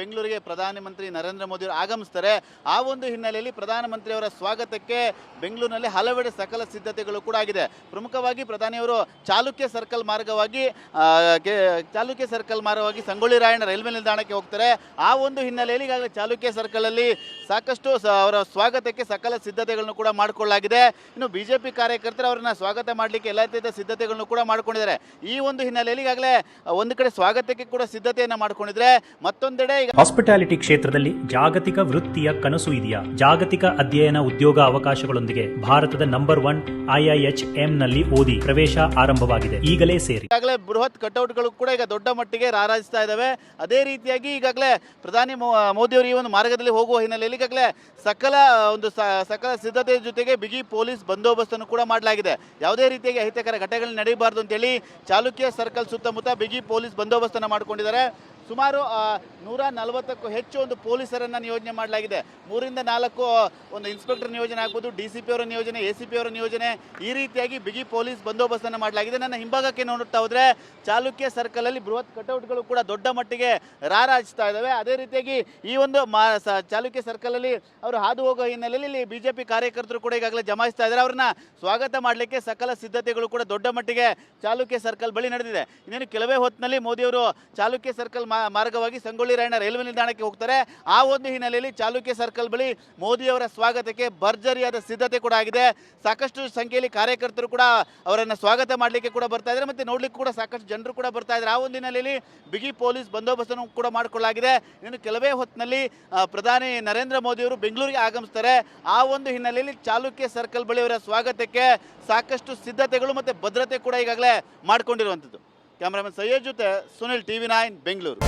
ಬೆಂಗಳೂರಿಗೆ ಪ್ರಧಾನಮಂತ್ರಿ ನರೇಂದ್ರ ಮೋದಿ ಅವರು ಆಗಮಿಸ್ತಾರೆ. ಆ ಒಂದು ಹಿನ್ನೆಲೆಯಲ್ಲಿ ಪ್ರಧಾನಮಂತ್ರಿಯವರ ಸ್ವಾಗತಕ್ಕೆ ಬೆಂಗಳೂರಿನಲ್ಲಿ ಹಲವೆಡೆ ಸಕಲ ಸಿದ್ಧತೆಗಳು ಕೂಡ ಆಗಿದೆ. ಪ್ರಮುಖವಾಗಿ ಪ್ರಧಾನಿಯವರು ಚಾಲುಕ್ಯ ಸರ್ಕಲ್ ಮಾರ್ಗವಾಗಿ ಚಾಲುಕ್ಯ ಸರ್ಕಲ್ ಮಾರ್ಗವಾಗಿ ಸಂಗೊಳ್ಳಿ ರಾಯಣ್ಣ ರೈಲ್ವೆ ನಿಲ್ದಾಣಕ್ಕೆ ಹೋಗ್ತಾರೆ. ಆ ಒಂದು ಹಿನ್ನೆಲೆಯಲ್ಲಿ ಈಗಾಗಲೇ ಚಾಲುಕ್ಯ ಸರ್ಕಲಲ್ಲಿ ಸಾಕಷ್ಟು ಅವರ ಸ್ವಾಗತಕ್ಕೆ ಸಕಲ ಸಿದ್ಧತೆಗಳನ್ನು ಕೂಡ ಮಾಡಿಕೊಳ್ಳಲಾಗಿದೆ. ಇನ್ನು ಬಿಜೆಪಿ ಕಾರ್ಯಕರ್ತರು ಅವರನ್ನ ಸ್ವಾಗತ ಮಾಡಲಿಕ್ಕೆ ಎಲ್ಲ ರೀತಿಯ ಸಿದ್ಧತೆಗಳನ್ನು ಕೂಡ ಮಾಡಿಕೊಂಡಿದ್ದಾರೆ. ಈ ಒಂದು ಹಿನ್ನೆಲೆಯಲ್ಲಿ ಈಗಾಗಲೇ ಒಂದು ಕಡೆ ಸ್ವಾಗತಕ್ಕೆ ಕೂಡ ಸಿದ್ಧತೆಯನ್ನು ಮಾಡಿಕೊಂಡಿದ್ರೆ ಮತ್ತೊಂದೆಡೆ ಹಾಸ್ಪಿಟಾಲಿಟಿ ಕ್ಷೇತ್ರದಲ್ಲಿ ಜಾಗತಿಕ ವೃತ್ತಿಯ ಕನಸು ಇದೆಯಾ? ಜಾಗತಿಕ ಅಧ್ಯಯನ ಉದ್ಯೋಗ ಅವಕಾಶಗಳೊಂದಿಗೆ ಭಾರತದ ನಂಬರ್ ಒನ್ ಐಐಎಚ್ನಲ್ಲಿ ಓದಿ ಪ್ರವೇಶ ಆರಂಭವಾಗಿದೆ. ಈಗಲೇ ಸೇರಿ. ಈಗಾಗಲೇ ಬೃಹತ್ ಕಟೌಟ್ಗಳು ಕೂಡ ಈಗ ದೊಡ್ಡ ಮಟ್ಟಿಗೆ ರಾರಾಜಿಸ್ತಾ ಇದ್ದಾವೆ ಅದೇ ರೀತಿಯಾಗಿ ಈಗಾಗಲೇ ಪ್ರಧಾನಿ ಮೋದಿಯವರು ಈ ಒಂದು ಮಾರ್ಗದಲ್ಲಿ ಹೋಗುವ ಹಿನ್ನೆಲೆಯಲ್ಲಿ ಈಗಾಗಲೇ ಸಕಲ, ಒಂದು ಸಕಲ ಸಿದ್ಧತೆ ಜೊತೆಗೆ ಬಿಗಿ ಪೊಲೀಸ್ ಬಂದೋಬಸ್ತನ್ನು ಕೂಡ ಮಾಡಲಾಗಿದೆ. ಯಾವುದೇ ರೀತಿಯಾಗಿ ಅಹಿತಕರ ಘಟನೆಗಳು ನಡೆಯಬಾರದು ಅಂತೇಳಿ ಚಾಲುಕ್ಯ ಸರ್ಕಲ್ ಸುತ್ತಮುತ್ತ ಬಿಗಿ ಪೊಲೀಸ್ ಬಂದೋಬಸ್ತನ್ನು ಮಾಡಿಕೊಂಡಿದ್ದಾರೆ. ಸುಮಾರು ನೂರ ನಲವತ್ತಕ್ಕೂ ಹೆಚ್ಚು ಒಂದು ಪೊಲೀಸರನ್ನ ನಿಯೋಜನೆ ಮಾಡಲಾಗಿದೆ. ಮೂರಿಂದ ನಾಲ್ಕು ಒಂದು ಇನ್ಸ್ಪೆಕ್ಟರ್ ನಿಯೋಜನೆ ಆಗ್ಬೋದು, ಡಿ ಸಿ ಪಿ ಅವರ ನಿಯೋಜನೆ, ಎ ಸಿ ಪಿ ಅವರ ನಿಯೋಜನೆ, ಈ ರೀತಿಯಾಗಿ ಬಿಗಿ ಪೊಲೀಸ್ ಬಂದೋಬಸ್ತನ್ನು ಮಾಡಲಾಗಿದೆ. ನನ್ನ ಹಿಂಭಾಗಕ್ಕೆ ನೋಡುತ್ತಾ ಹೋದ್ರೆ, ಚಾಲುಕ್ಯ ಸರ್ಕಲ್ ಅಲ್ಲಿ ಬೃಹತ್ ಕಟೌಟ್ಗಳು ಕೂಡ ದೊಡ್ಡ ಮಟ್ಟಿಗೆ ರಾರಾಜಿಸ್ತಾ ಇದ್ದಾವೆ. ಅದೇ ರೀತಿಯಾಗಿ ಈ ಒಂದು ಮಾ ಚಾಲುಕ್ಯ ಸರ್ಕಲ್ ಅಲ್ಲಿ ಅವರು ಹಾದು ಹೋಗೋ ಹಿನ್ನೆಲೆಯಲ್ಲಿ ಇಲ್ಲಿ ಬಿಜೆಪಿ ಕಾರ್ಯಕರ್ತರು ಕೂಡ ಈಗಾಗಲೇ ಜಮಾಯಿಸ್ತಾ ಇದ್ದಾರೆ. ಅವರನ್ನ ಸ್ವಾಗತ ಮಾಡಲಿಕ್ಕೆ ಸಕಲ ಸಿದ್ಧತೆಗಳು ಕೂಡ ದೊಡ್ಡ ಮಟ್ಟಿಗೆ ಚಾಲುಕ್ಯ ಸರ್ಕಲ್ ಬಳಿ ನಡೆದಿದೆ. ಇನ್ನೇನು ಕೆಲವೇ ಹೊತ್ತಿನಲ್ಲಿ ಮೋದಿಯವರು ಚಾಲುಕ್ಯ ಸರ್ಕಲ್ ಮಾ- ಮಾರ್ಗವಾಗಿ ಸಂಗೊಳ್ಳಿ ರಾಯಣ್ಣ ರೈಲ್ವೆ ನಿಲ್ದಾಣಕ್ಕೆ ಹೋಗ್ತಾರೆ. ಆ ಒಂದು ಹಿನ್ನೆಲೆಯಲ್ಲಿ ಚಾಲುಕ್ಯ ಸರ್ಕಲ್ ಬಳಿ ಮೋದಿಯವರ ಸ್ವಾಗತಕ್ಕೆ ಭರ್ಜರಿಯಾದ ಸಿದ್ಧತೆ ಕೂಡ ಆಗಿದೆ. ಸಾಕಷ್ಟು ಸಂಖ್ಯೆಯಲ್ಲಿ ಕಾರ್ಯಕರ್ತರು ಕೂಡ ಅವರನ್ನು ಸ್ವಾಗತ ಮಾಡಲಿಕ್ಕೆ ಕೂಡ ಬರ್ತಾ ಇದ್ದಾರೆ ಮತ್ತೆ ನೋಡ್ಲಿಕ್ಕೆ ಕೂಡ ಸಾಕಷ್ಟು ಜನರು ಕೂಡ ಬರ್ತಾ ಇದ್ದಾರೆ. ಆ ಒಂದು ಹಿನ್ನೆಲೆಯಲ್ಲಿ ಬಿಗಿ ಪೊಲೀಸ್ ಬಂದೋಬಸ್ತನ್ನು ಕೂಡ ಮಾಡಿಕೊಳ್ಳಲಾಗಿದೆ. ಇನ್ನು ಕೆಲವೇ ಹೊತ್ತಿನಲ್ಲಿ ಪ್ರಧಾನಿ ನರೇಂದ್ರ ಮೋದಿಯವರು ಬೆಂಗಳೂರಿಗೆ ಆಗಮಿಸ್ತಾರೆ. ಆ ಒಂದು ಹಿನ್ನೆಲೆಯಲ್ಲಿ ಚಾಲುಕ್ಯ ಸರ್ಕಲ್ ಬಳಿ ಅವರ ಸ್ವಾಗತಕ್ಕೆ ಸಾಕಷ್ಟು ಸಿದ್ಧತೆಗಳು ಮತ್ತು ಭದ್ರತೆ ಕೂಡ ಈಗಾಗಲೇ ಮಾಡಿಕೊಂಡಿರುವಂಥದ್ದು. ಕ್ಯಾಮ್ರಾಮನ್ ಸಯ್ಯದ್ ಜೊತೆ ಸುನಿಲ್ ಟಿವಿ ನೈನ್ ಬೆಂಗಳೂರು.